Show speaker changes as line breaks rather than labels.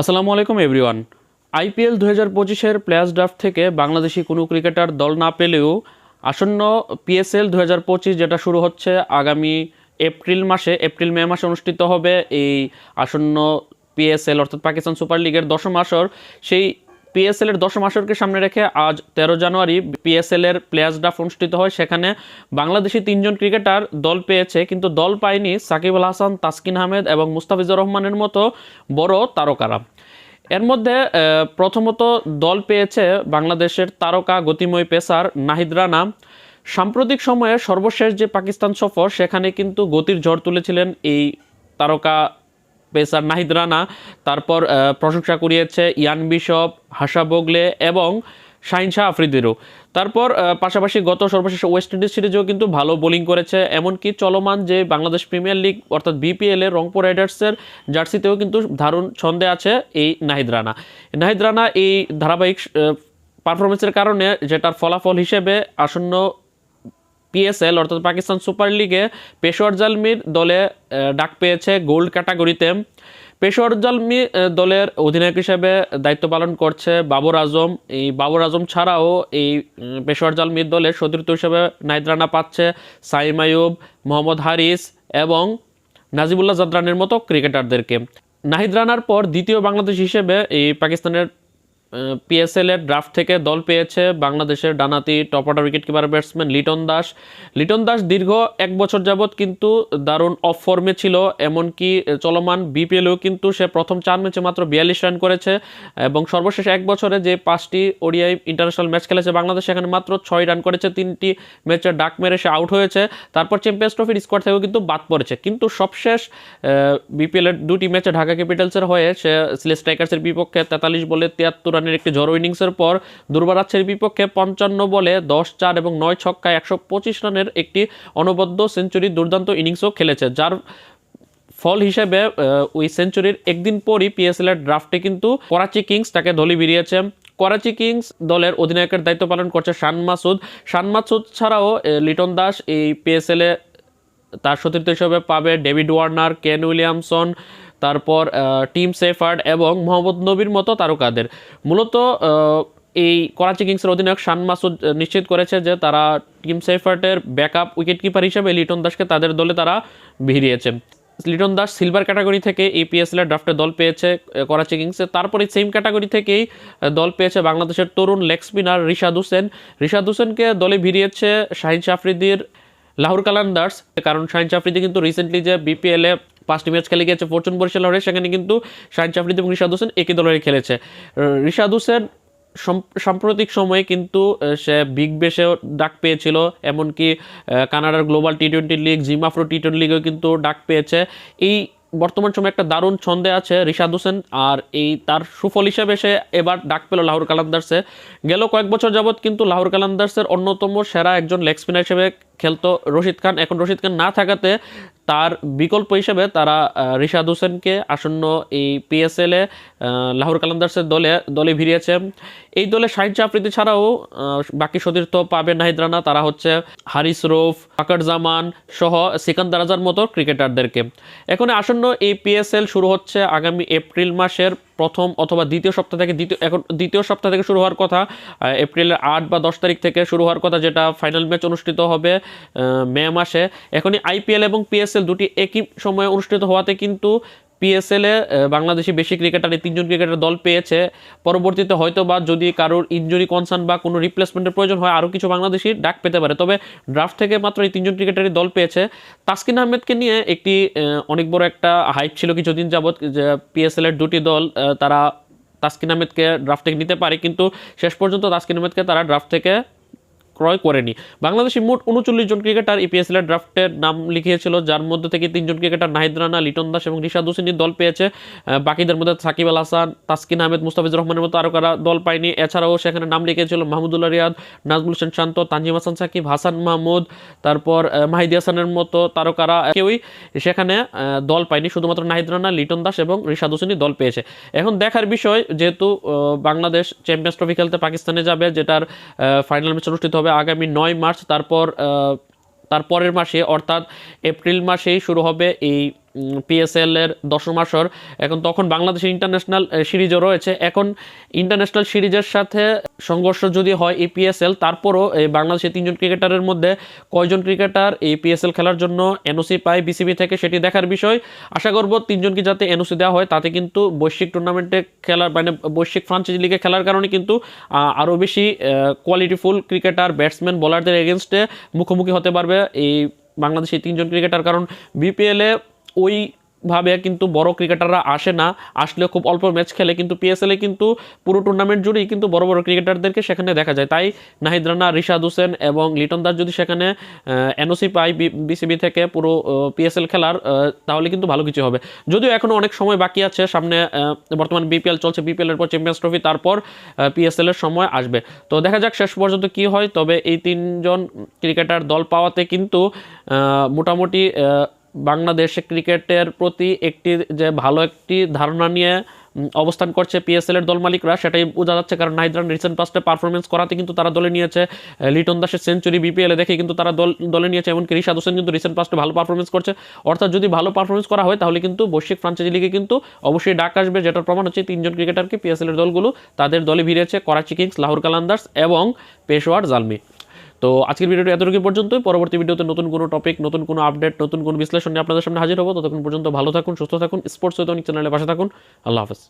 আসসালামু আলাইকুম, everyone. IPL দু হাজার পঁচিশের প্লেয়ার্স ড্রাফট থেকে বাংলাদেশি কোনো ক্রিকেটার দল না পেলেও আসন্ন পিএসএল দু হাজার পঁচিশ যেটা শুরু হচ্ছে আগামী এপ্রিল মাসে, এপ্রিল, মে মাসে অনুষ্ঠিত হবে এই আসন্ন পিএসএল, অর্থাৎ পাকিস্তান সুপার লিগের দশম আসর। সেই পিএসএল এর দশম আসরকে সামনে রেখে আজ তেরো জানুয়ারি পিএসএল এর প্লেয়ার্স ড্রাফট অনুষ্ঠিত হয়। সেখানে বাংলাদেশি তিনজন ক্রিকেটার দল পেয়েছে, কিন্তু দল পায়নি সাকিব আল হাসান, তাসকিন আহমেদ এবং মুস্তাফিজুর রহমানের মতো বড় তারকারা। এর মধ্যে প্রথমত দল পেয়েছে বাংলাদেশের তারকা, গতিময় পেসার নাহিদ রানা। সাম্প্রতিক সময়ে সর্বশেষ যে পাকিস্তান সফর, সেখানে কিন্তু গতির ঝড় তুলেছিলেন এই তারকা পেসার নাহিদ রানা, তারপর প্রশংসা কুড়িয়েছে ইয়ান বিশপ, হাসা বোগলে এবং শাহিন শাহ আফ্রিদিরও। তারপর পাশাপাশি গত সর্বশেষ ওয়েস্ট ইন্ডিজ সিরিজেও কিন্তু ভালো বোলিং করেছে, এমনকি চলমান যে বাংলাদেশ প্রিমিয়ার লিগ, অর্থাৎ বিপিএল এর রংপুর রাইডার্সের জার্সিতেও কিন্তু দারুণ ছন্দে আছে এই নাহিদ রানা। নাহিদ রানা এই ধারাবাহিক পারফরমেন্সের কারণে, যেটার ফলাফল হিসেবে আসন্ন পিএসএল অর্থাৎ পাকিস্তান সুপার লিগে পেশোয়ার জালমির দলে ডাক পেয়েছে গোল্ড ক্যাটাগরিতে। পেশোয়ার জালমি দলের অধিনায়ক হিসেবে দায়িত্ব পালন করছে বাবর আজম। এই বাবর আজম ছাড়াও এই পেশোয়ার জালমির দলের সতীর্থ হিসেবে নাইদ রানা পাচ্ছে সাইম আয়ুব মোহাম্মদ হারিস এবং নাজিবুল্লাহ জাদরানের মতো ক্রিকেটারদেরকে। নাহিদ রানার পর দ্বিতীয় বাংলাদেশ হিসেবে এই পাকিস্তানের পিএসএল এর ড্রাফট থেকে দল পেয়েছে বাংলাদেশের ডানাতি top order wicket keeper batsman Liton Das. Liton Das দীর্ঘ এক বছর যাবৎ কিন্তু দারুণ অফ ফর্মে ছিল, এমনকি চলমান বিপিএলেও কিন্তু সে প্রথম চার ম্যাচে মাত্র বিয়াল্লিশ রান করেছে এবং সর্বশেষ এক বছরে যে পাঁচটি ওডিআই ইন্টারন্যাশনাল ম্যাচ খেলেছে বাংলাদেশ, সেখানে মাত্র ছয় রান করেছে, তিনটি ম্যাচে ডাক মেরে সে আউট হয়েছে। তারপর চ্যাম্পিয়ন্স ট্রফির স্কোয়াড থেকেও কিন্তু বাদ পড়েছে। কিন্তু সবশেষ বিপিএল এর দুটি ম্যাচে ঢাকা ক্যাপিটালসের হয়ে সে সিলেট স্ট্রাইকার্সের বিপক্ষে তেতাল্লিশ বলে তিয়াত্তর রানের একটি ঝড়ো ইনিংসের পর দুর্বারাচ্ছের বিপক্ষে পঞ্চান্ন বলে দশ চার এবং নয় ছক্কায় একশো পঁচিশ রানের একটি অনবদ্য সেঞ্চুরি দুর্দান্ত ইনিংসও খেলেছে, যার ফল হিসেবে ওই সেঞ্চুরির একদিন পরই পিএসএল এর ড্রাফটে কিন্তু করাচি কিংস তাকে ধলি বেরিয়েছে। করাচি কিংস দলের অধিনায়কের দায়িত্ব পালন করছে শান মাসুদ। শান মাসুদ ছাড়াও লিটন দাস এই পিএসএল তার সতীর্থ হিসেবে পাবে ডেভিড ওয়ার্নার, কেন উইলিয়ামসন তারপর টিম সেফার্ড এবং মোহাম্মদ নবীর মতো তারকাদের। মূলত এই করাচি কিংসের অধিনায়ক শান মাসুদ নিশ্চিত করেছে যে তারা টিম সেফার্টের ব্যাকআপ উইকেট কিপার হিসেবে লিটন দাসকে তাদের দলে তারা ভিড়িয়েছে। লিটন দাস সিলভার ক্যাটাগরি থেকে এই পিএসএল এর ড্রাফটে দল পেয়েছে করাচি কিংসে। তারপরে সেম ক্যাটাগরি থেকেই দল পেয়েছে বাংলাদেশের তরুণ লেগ স্পিনার রিশাদ হোসেন। রিশাদ হোসেনকে দলে ভিড়িয়েছে শাহিন শাফরিদির লাহোর কালান্দার্স। কারণ শাহিন চাফরিদি কিন্তু রিসেন্টলি যে বিপিএলে পাঁচটি ম্যাচ খেলে গিয়েছে। ফরচুন বরিশাল হয়ে সেখানে কিন্তু শাহিন চাফরিদি এবং রিশাদ হোসেন একই দলের খেলেছে। রিশাদ হোসেন সাম্প্রতিক সময়ে কিন্তু সে বিগ বেশেও ডাক পেয়েছিল, এমনকি কানাডার global T twenty league, Zim Afro T twenty লিগেও কিন্তু ডাক পেয়েছে। এই বর্তমান সময়ে একটা দারুণ ছন্দে আছে রিশাদ হোসেন, আর এই তার সুফল হিসেবে সে এবার ডাক পেল লাহোর কালান্দার্সে গেল কয়েক বছর যাবৎ কিন্তু লাহোর কালান্দার্সের অন্যতম সেরা একজন লেগ স্পিনার হিসেবে খেলতো রশিদ খান। এখন রশিদ খান না থাকাতে তার বিকল্প হিসেবে তারা রিশাদ হোসেনকে আসন্ন এই পিএসএলে লাহোর কালান্দার্সের দলে দলে ভিড়িয়েছে। এই দলে শাহিদ জাফরিদি ছাড়াও বাকি সতীর্থ পাবে নাহিদ রানা, তারা হচ্ছে হারিস রৌফ, আকার জামান সহ সিকান্দার আজার মতো ক্রিকেটারদেরকে। এখন আসন্ন এই পিএসএল শুরু হচ্ছে আগামী এপ্রিল মাসের প্রথম অথবা দ্বিতীয় সপ্তাহ থেকে দ্বিতীয় এখন দ্বিতীয় সপ্তাহ থেকে শুরু হওয়ার কথা এপ্রিলের আট বা দশ তারিখ থেকে শুরু হওয়ার কথা যেটা ফাইনাল ম্যাচ অনুষ্ঠিত হবে মে মাসে। এখনই আইপিএল এবং পিএসএল দুটি একই সময়ে অনুষ্ঠিত হওয়াতে কিন্তু পিএসএলে বাংলাদেশি বেশি ক্রিকেটার এই তিনজন ক্রিকেটার দল পেয়েছে। পরবর্তীতে হয়তো বা যদি কারোর ইঞ্জুরি কনসার্ন বা কোনো রিপ্লেসমেন্টের প্রয়োজন হয় আরও কিছু বাংলাদেশি ডাক পেতে পারে। তবে ড্রাফট থেকে মাত্র এই তিনজন ক্রিকেটারই দল পেয়েছে। তাসকিন আহমেদকে নিয়ে একটি অনেক বড় একটা হাইপ ছিল কিছুদিন যাবৎ যে পিএসএল এর দুটি দল তারা তাসকিন আহমেদকে ড্রাফট থেকে নিতে পারে। কিন্তু শেষ পর্যন্ত তাসকিন আহমেদকে তারা ড্রাফট থেকে ক্রয় করেনি। বাংলাদেশি মোট উনচল্লিশ জন ক্রিকেটার ইপিএসএল এর ড্রাফটের নাম লিখিয়েছিল, যার মধ্যে থেকে তিনজন ক্রিকেটার নাহিদ রানা, লিটন দাস এবং রিশাদ হোসেনের দল পেয়েছে। বাকিদের মধ্যে সাকিব আল হাসান, তাসকিন আহমেদ, মুস্তাফিজুর রহমানের মতো আরও কারা দল পায়নি। এছাড়াও সেখানে নাম লিখিয়েছিল মাহমুদুল্লাহ রিয়াদ, নাজমুল হোসেন শান্ত, তানজিম হাসান সাকিব, হাসান মাহমুদ, তারপর মাহিদি হাসানের মতো তারকারা কেউই সেখানে দল পায়নি। শুধুমাত্র নাহিদ রানা, লিটন দাস এবং রিশাদ হোসেনই দল পেয়েছে। এখন দেখার বিষয়, যেহেতু বাংলাদেশ চ্যাম্পিয়ন্স ট্রফি খেলতে পাকিস্তানে যাবে, যেটার ফাইনাল ম্যাচ অনুষ্ঠিত হবে আগামী নয় মার্চ তারপর তারপরের তার পরের মাসে অর্থাৎ এপ্রিল মাসেই শুরু হবে এই পিএসএল এর দশম আসর। এখন তখন বাংলাদেশের ইন্টারন্যাশনাল সিরিজও রয়েছে। এখন ইন্টারন্যাশনাল সিরিজের সাথে সংঘর্ষ যদি হয় এই পিএসএল তারপরও এই বাংলাদেশের তিনজন ক্রিকেটারের মধ্যে কয়জন ক্রিকেটার এই পিএসএল খেলার জন্য এনওসি পায় বিসিবি থেকে সেটি দেখার বিষয়। আশা করব তিনজনকে যাতে এনওসি দেওয়া হয়, তাতে কিন্তু বৈশ্বিক টুর্নামেন্টে খেলার মানে বৈশ্বিক ফ্রাঞ্চাইজি লিগে খেলার কারণে কিন্তু আরও বেশি কোয়ালিটিফুল ক্রিকেটার ব্যাটসম্যান বোলারদের এগেনস্টে মুখোমুখি হতে পারবে এই বাংলাদেশের তিনজন ক্রিকেটার কারণ বিপিএলে ওই ভাবে কিন্তু বড় ক্রিকেটাররা আসে না। আসলেও খুব অল্প ম্যাচ খেলে, কিন্তু পিএসএলে কিন্তু পুরো টুর্নামেন্ট জুড়েই কিন্তু বড় বড় ক্রিকেটারদেরকে সেখানে দেখা যায়। তাই নাহিদ রানা, রিশাদ হোসেন এবং লিটন দাস যদি সেখানে এনওসি পায় বিসিবি থেকে পুরো পিএসএল খেলার তাহলে কিন্তু ভালো কিছু হবে। যদিও এখনও অনেক সময় বাকি আছে, সামনে বর্তমানে বিপিএল চলছে বিপিএল এর পর চ্যাম্পিয়ন্স ট্রফি তারপর পিএসএল এর সময় আসবে। তো দেখা যাক শেষ পর্যন্ত কি হয়, তবে এই তিনজন ক্রিকেটার দল পাওয়াতে কিন্তু মোটামুটি বাংলাদেশ ক্রিকেটের প্রতি একটি যে ভালো একটি ধারণা নিয়ে অবস্থান করছে পিএসএল এর দল মালিকরা সেটাই বোঝা যাচ্ছে কারণ নাইদ্রান রিসেন্ট পাস্টে পারফরমেন্স করাতে কিন্তু তারা দলে নিয়েছে লিটন দাসের সেঞ্চুরি বিপিএলে দেখে কিন্তু তারা দল, দলে নিয়েছে, এমনকি রিশাদ হোসেন কিন্তু রিসেন্ট পাস্টে ভালো পারফরমেন্স করছে। অর্থাৎ যদি ভালো পারফরমেন্স করা হয়, তাহলে কিন্তু বৈশ্বিক ফ্রাঞ্চাইজি লিগে কিন্তু অবশ্যই ডাক আসবে, যেটার প্রমাণ হচ্ছে তিনজন ক্রিকেটারকে পিএসএল এর দলগুলো তাদের দলে ভিড়েছে, করাচি কিংস, লাহোর কালান্দার্স এবং পেশোয়ার জালমি। তো আজকের ভিডিওটি এতটুকু পর্যন্তই। পরবর্তী ভিডিওতে নতুন কোনো টপিক নতুন কোনো আপডেট নতুন কোনো বিশ্লেষণ নিয়ে আপনাদের সামনে হাজির হব। ততক্ষণ পর্যন্ত ভালো থাকুন, সুস্থ থাকুন স্পোর্টস হয়তো চ্যানেলে পাশে থাকুন। আল্লাহ হাফেজ।